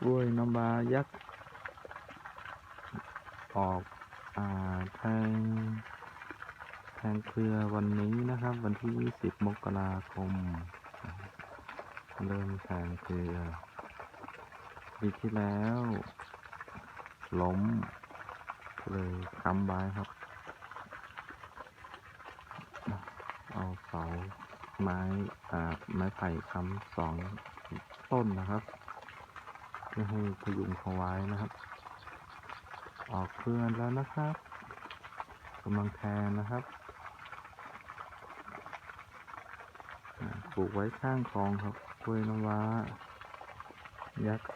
กล้วยน้ำว้ายักษ์ ออกอ่าแทงแทงเครือวันนี้นะครับ วันที่ 20 มกราคม เริ่มแทงเครือปีที่แล้วล้มเลยค้ำไว้ครับ เอาเสาไม้ไม้ไผ่ค้ำสองต้นนะครับ เพื่อให้พยุงเขาไว้นะครับ ออกเครือนแล้วนะครับกำลังแทนนะครับปลูกไว้ข้างคลองครับกล้วยน้ำว้า ยักษ์